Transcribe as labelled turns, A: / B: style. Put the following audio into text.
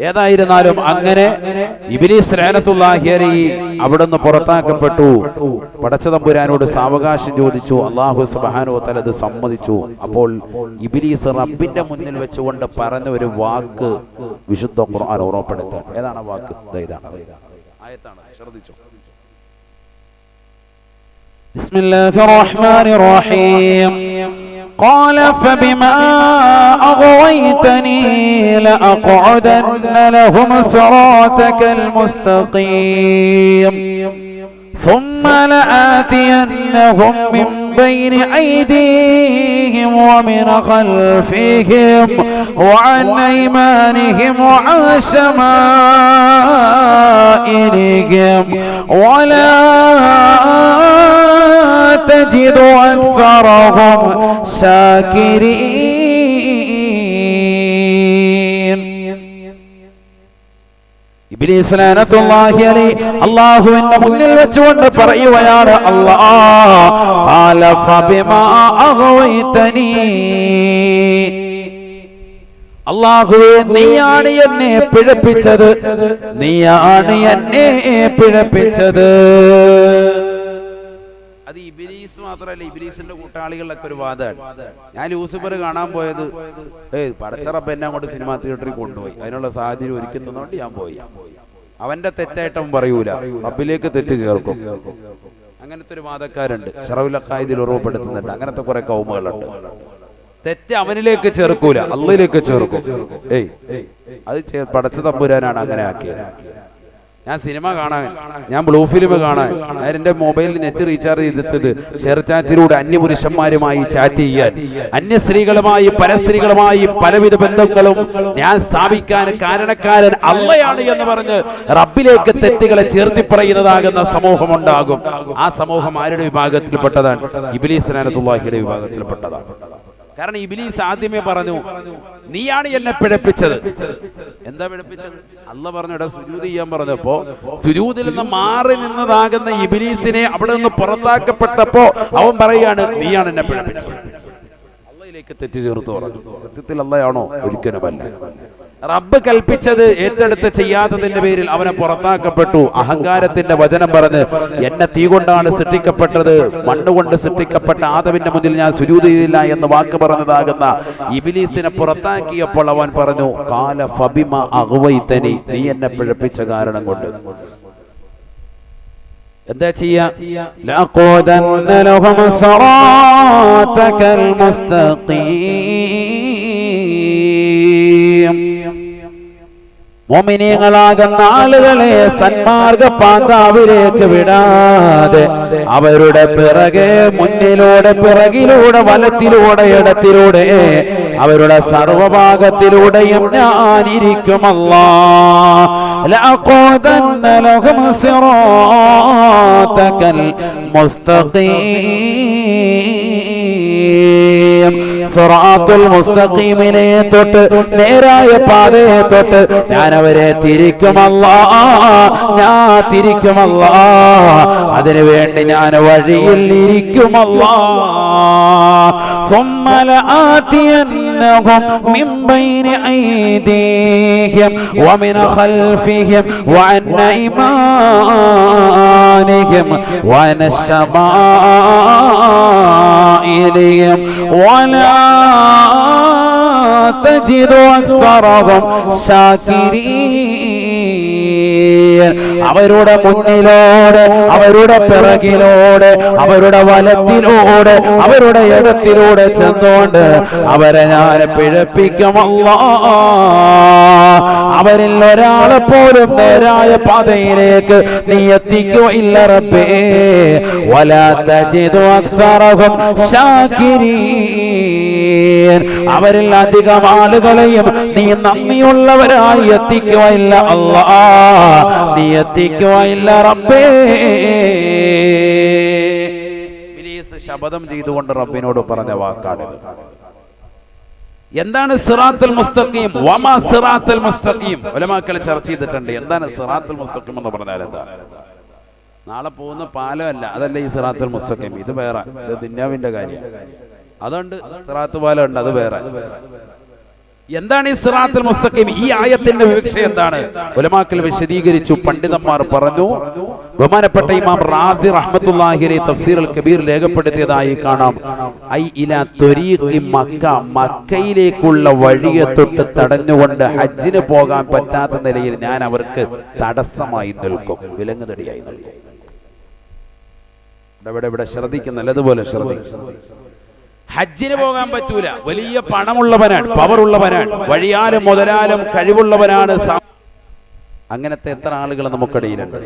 A: ഏതായിരുന്നാലും അങ്ങനെ ഇബിലീസ് ലാനത്തുള്ളാഹിയറി അവിടുന്ന് പുറത്താക്കപ്പെട്ടു. പടച്ചതമ്പുരാനോട് സാവകാശം ചോദിച്ചു. അള്ളാഹു സുബാനോ തലത് സമ്മതിച്ചു. അപ്പോൾ ഇബിലീസ് റബ്ബിന്റെ മുന്നിൽ വെച്ചുകൊണ്ട് പറഞ്ഞ ഒരു വാക്ക് വിശുദ്ധ ഖുർആൻ ഓർമ്മപ്പെടുത്താൻ. ഏതാണ് വാക്ക്? ഇതാണ്. ആയത്താണ്. ശ്രദ്ധിച്ചു.
B: ബിസ്മില്ലാഹിർ റഹ്മാനിർ റഹീം. قال فبما أغويتني لأقعدن لهم صراطك المستقيم. ثم لآتينهم من بين أيديهم ومن خلفهم وعن أيمانهم وعن شمائلهم. ولا تجد أكثرهم شاكرين ഇബ്ലീസ് ലഅനത്തുല്ലാഹി അലൈഹി അല്ലാഹുവിന്റെ മുന്നിൽ വെച്ചുകൊണ്ട് പറയുകയാണ് അല്ലാഹ് ഖാല ഫബിമാ അഗ്വൈതനി അല്ലാഹുവേ നീയാണ് എന്നെ പിഴപ്പിച്ചത് നീയാണ് എന്നെ പിഴപ്പിച്ചത്
A: അത് ഇബിലീസ് മാത്രമല്ല ഇബിലീസിന്റെ കൂട്ടാളികളിലൊക്കെ ഒരു വാദമാണ്. ഞാൻ ലൂസിഫർ കാണാൻ പോയത് ഏയ് പടച്ചറപ്പ് എന്നെ അങ്ങോട്ട് സിനിമാ തിയേറ്ററിൽ കൊണ്ടുപോയി. അതിനുള്ള സാഹചര്യം ഒരുക്കുന്നതുകൊണ്ട് ഞാൻ പോയി. അവന്റെ തെറ്റായിട്ട് പറയൂല. റബ്ബിലേക്ക് തെറ്റ് ചേർക്കും. അങ്ങനത്തെ ഒരു വാദക്കാരുണ്ട്. ഷറവുലക്കായതിൽ ഉറവപ്പെടുത്തുന്നുണ്ട് അങ്ങനത്തെ കുറെ കൗമുകളുണ്ട്. തെറ്റ് അവനിലേക്ക് ചേർക്കൂല. അള്ളയിലേക്ക് ചേർക്കും. ഏയ് അത് പടച്ച തമ്പുരാനാണ് അങ്ങനെ ആക്കിയത്. ഞാൻ സിനിമ കാണാൻ. ഞാൻ ബ്ലൂ ഫിലിം കാണാൻ. ഞാൻ എന്റെ മൊബൈലിൽ നെറ്റ് റീചാർജ് ചെയ്തിട്ടത് ഷെയർ ചാറ്റിലൂടെ അന്യപുരുഷന്മാരുമായി ചാറ്റ് ചെയ്യാൻ. അന്യ സ്ത്രീകളുമായി പരസ്ത്രീകളുമായി പലവിധ ബന്ധങ്ങളും ഞാൻ സ്ഥാപിക്കാൻ കാരണക്കാരൻ അള്ളയാണ് എന്ന് പറഞ്ഞ് റബ്ബിലേക്ക് തെറ്റുകളെ ചേർത്തി പറയുന്നതാകുന്ന സമൂഹം ഉണ്ടാകും ആ സമൂഹം ആരുടെ വിഭാഗത്തിൽപ്പെട്ടതാണ്? ഇബിലീസ് നാനത്തുള്ളാഹിയുടെ വിഭാഗത്തിൽപ്പെട്ടതാണ്. കാരണം ഇബിലീസ് ആദ്യമേ പറഞ്ഞു നീയാണ് എന്നെ പിഴപ്പിച്ചത്. എന്താ പിഴപ്പിച്ചത്? അല്ല പറഞ്ഞു ഇവിടെ സുജൂത് ചെയ്യാൻ പറഞ്ഞപ്പോ സുജൂതിൽ നിന്ന് മാറി നിന്നതാകുന്ന ഇബിലീസിനെ അവിടെ നിന്ന് പുറത്താക്കപ്പെട്ടപ്പോ അവൻ പറയാണ് നീയാണ് എന്നെ പിഴപ്പിച്ചത്. അള്ളയിലേക്ക് തെറ്റ് ചേർത്ത് പറഞ്ഞു. സത്യത്തിൽ അള്ളയാണോ ഒരിക്കലുമല്ല. റബ്ബ് കൽപ്പിച്ചത് ഏറ്റെടുത്ത് ചെയ്യാത്തതിന്റെ പേരിൽ അവനെ പുറത്താക്കപ്പെട്ടു. അഹങ്കാരത്തിന്റെ വചനം പറഞ്ഞ് എന്നെ തീ കൊണ്ടാണ് സൃഷ്ടിക്കപ്പെട്ടത് മണ്ണുകൊണ്ട് സൃഷ്ടിക്കപ്പെട്ട ആദവിന്റെ മുന്നിൽ ഞാൻ സുരൂത് ചെയ്തില്ല എന്ന് വാക്ക് പറഞ്ഞതാകുന്ന ഇബിലീസിനെ പുറത്താക്കിയപ്പോൾ അവൻ പറഞ്ഞു കാല ഫബിമ അഹുവൈത്തനി നീ എന്നെ പിഴപ്പിച്ച കാരണം കൊണ്ട്. എന്താ ചെയ്യാ?
B: മോമിനിയങ്ങളാകുന്ന ആളുകളെ സന്മാർഗ പാതാവിലേക്ക് വിടാതെ അവരുടെ പിറകെ മുന്നിലൂടെ പിറകിലൂടെ വലത്തിലൂടെ ഇടത്തിലൂടെ അവരുടെ സർവഭാഗത്തിലൂടെയും ഞാനിരിക്കുമല്ല لأقودن لهم صراطك المستقيم സിറാത്തുൽ മുസ്തഖീമിനെ തൊട്ട് നേരായ പാതയെ തൊട്ട് ഞാൻ അവരെ തിരിക്കുമല്ല ഞാൻ തിരിക്കുമല്ല അതിനു വേണ്ടി ഞാൻ വഴിയിൽ ഇരിക്കുമല്ല. ثم لآتينهم من بين أيديهم ومن خلفهم وعن أيمانهم وعن الشمائلهم ولا تجد أكثرهم شاكرين. അവരുടെ മുന്നിലൂടെ അവരുടെ പിറകിലൂടെ അവരുടെ വലത്തിലൂടെ അവരുടെ ഇടത്തിലൂടെ ചെന്നുകൊണ്ട് അവരെ ഞാൻ പിഴപ്പിക്കുമല്ല. അവരിൽ ഒരാളെ പോലും നേരായ പാതയിലേക്ക് നീ അക്സറഹും ശാകിരീൻ. അവരിൽ അധികം ആളുകളെയും നീ നന്ദിയുള്ളവരായി എത്തിക്കുകയില്ല അല്ലാ. നീ എത്തിക്കുകയില്ല റബ്ബേ
A: ചെയ്തുകൊണ്ട് റബ്ബിനോട് പറഞ്ഞ വാക്കാണിത് എന്താണ് സിറാത്തുൽ മുസ്തഖീം? വമാ സിറാത്തുൽ മുസ്തഖീം? ഉലമാക്കൾ ചർച്ച ചെയ്തിട്ടുണ്ട്. എന്താണ് സിറാത്തുൽ മുസ്തഖീം എന്ന് പറഞ്ഞാൽ എന്താ? നാളെ പോകുന്ന പാലമല്ല. അതല്ല ഈ സിറാത്തുൽ മുസ്തഖീം? ഇത് വേറെ. ഇത് ദുന്യാവിന്റെ കാര്യം അതുകൊണ്ട് സിറാത്ത് പാലം ഉണ്ട് അത് വേറെ. എന്താണ് ഈ സിറാത്തുൽ മുസ്തഖീം? ഈ ആയത്തിന്റെ വിവക്ഷ എന്താണ്? ഉലമാക്കൾ വിശദീകരിച്ചു പണ്ഡിതന്മാർ പറഞ്ഞു ബഹുമാനപ്പെട്ട ഇമാം റാസി റഹ്മത്തുള്ളാഹി തഫ്സീർ അൽ കബീർ രേഖപ്പെടുത്തിയതായി കാണാം. ഐ ഇല ത്വരീഖി മക്ക മക്കയിലേക്കുള്ള വഴിയെ തൊട്ട് തടഞ്ഞുകൊണ്ട് ഹജ്ജിന് പോകാൻ പറ്റാത്ത നിലയിൽ ഞാൻ അവർക്ക് തടസ്സമായി നിൽക്കും വിലങ്ങുതടിയായി നിൽക്കും. ഇവിടെ ഇവിടെ ഇവിടെ ശ്രദ്ധിക്കും നല്ലതുപോലെ ശ്രദ്ധിക്കും. ഹജ്ജിന് പോകാൻ പറ്റൂല. വലിയ പണമുള്ളവനാണ് പവർ ഉള്ളവനാണ് വഴിയാലും മുതലാലും കഴിവുള്ളവനാണ് അങ്ങനത്തെ എത്ര ആളുകൾ നമുക്കിടയിലുണ്ട്?